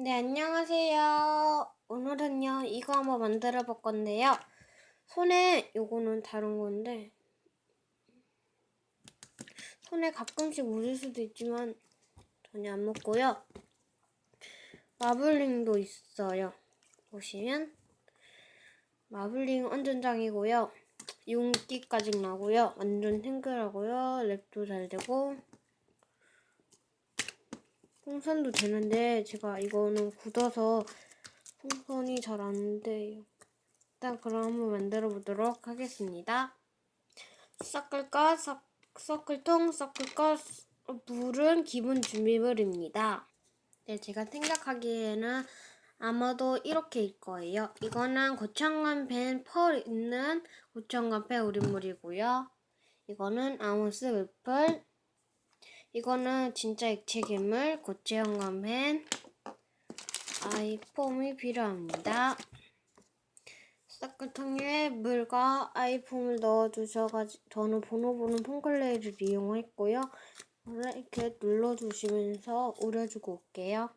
네, 안녕하세요. 오늘은요, 이거 한번 만들어 볼 건데요. 손에, 요거는 다른 건데, 손에 가끔씩 묻을 수도 있지만, 전혀 안 묻고요. 마블링도 있어요. 보시면, 마블링 완전 짱이고요. 윤기까지 나고요. 완전 탱글하고요. 랩도 잘 되고, 풍선도 되는데 제가 이거는 굳어서 풍선이 잘 안 돼요. 일단 그럼 한번 만들어 보도록 하겠습니다. 섞을까 섞, 섞을통 섞을까 물은 기본 준비물입니다. 네, 제가 생각하기에는 아마도 이렇게일 거예요. 이거는 고창관 펜펄 있는 고창관 펜 우린물이고요. 이거는 아몬스 웨플, 이거는 진짜 액체 괴물 고체 현감펜 아이폼이 필요합니다. 싹글통에 물과 아이폼을 넣어주셔가지고 저는 번호 보는 폼클레이를 이용했고요. 이렇게 눌러주시면서 우려주고 올게요.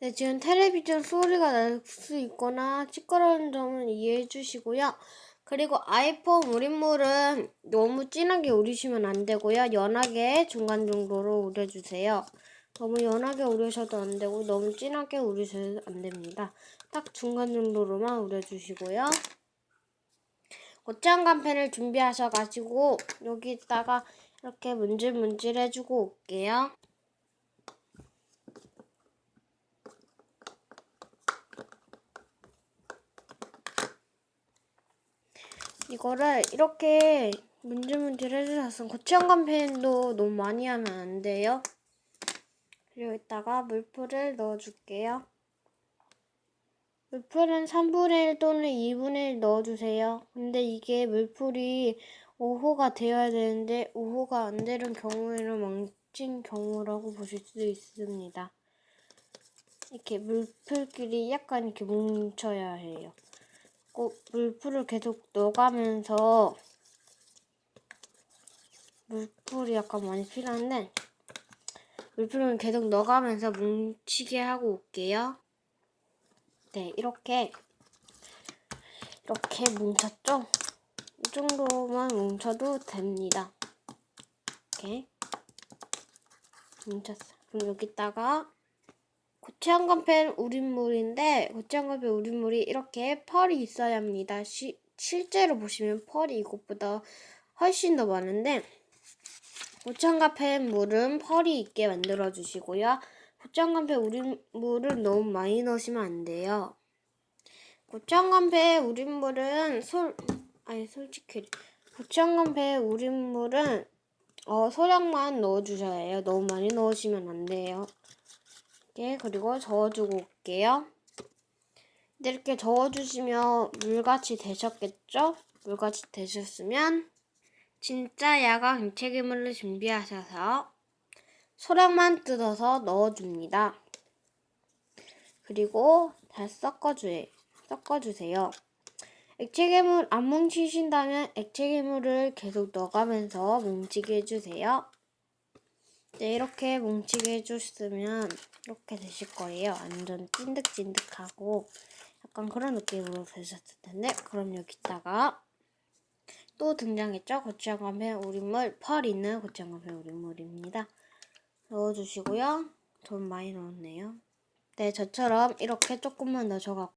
네, 지금 텔레비전 소리가 날 수 있거나 시끄러운 점은 이해해 주시고요. 그리고 아이폰 우린물은 너무 진하게 우리시면 안 되고요. 연하게 중간 정도로 우려주세요. 너무 연하게 우려셔도 안 되고 너무 진하게 우리셔도 안 됩니다. 딱 중간 정도로만 우려주시고요. 고창간 펜을 준비하셔가지고 여기다가 이렇게 문질문질 해주고 올게요. 이거를 이렇게 문질문질 해주셨으면 고추장간 펜도 너무 많이 하면 안 돼요. 그리고 이따가 물풀을 넣어줄게요. 물풀은 3분의 1 또는 2분의 1 넣어주세요. 근데 이게 물풀이 5호가 되어야 되는데 5호가 안 되는 경우에는 망친 경우라고 보실 수 있습니다. 이렇게 물풀끼리 약간 이렇게 뭉쳐야 해요. 꼭 물풀을 계속 넣어가면서 물풀이 약간 많이 필요한데 물풀을 계속 넣어가면서 뭉치게 하고 올게요. 네, 이렇게 이렇게 뭉쳤죠? 이 정도만 뭉쳐도 됩니다. 이렇게 뭉쳤어. 그럼 여기다가 고체한간펜 우린물인데 고체한간펜 우린물이 이렇게 펄이 있어야 합니다. 시, 실제로 보시면 펄이 이것보다 훨씬 더 많은데 고체한간펜 물은 펄이 있게 만들어 주시고요. 고체한간펜 우린물은 너무 많이 넣으시면 안 돼요. 고체한간펜 우린물은 솔 아니 솔직히 고체한간펜 우린물은 어, 소량만 넣어주셔야 해요. 너무 많이 넣으시면 안 돼요. 이렇게 그리고 저어주고 올게요. 이렇게 저어주시면 물같이 되셨겠죠? 물같이 되셨으면 진짜 야광 액체괴물을 준비하셔서 소량만 뜯어서 넣어줍니다. 그리고 잘 섞어주세요. 섞어주세요. 액체괴물 안 뭉치신다면 액체괴물을 계속 넣어가면서 뭉치게 해주세요. 네, 이렇게 뭉치게 해주시면 이렇게 되실 거예요. 완전 찐득찐득하고 약간 그런 느낌으로 되셨을 텐데 그럼 여기다가 또 등장했죠? 고추장감에 우린물 펄 있는 고추장감에 우린물입니다. 넣어주시고요. 좀 많이 넣었네요. 네, 저처럼 이렇게 조금만 넣어줘갖고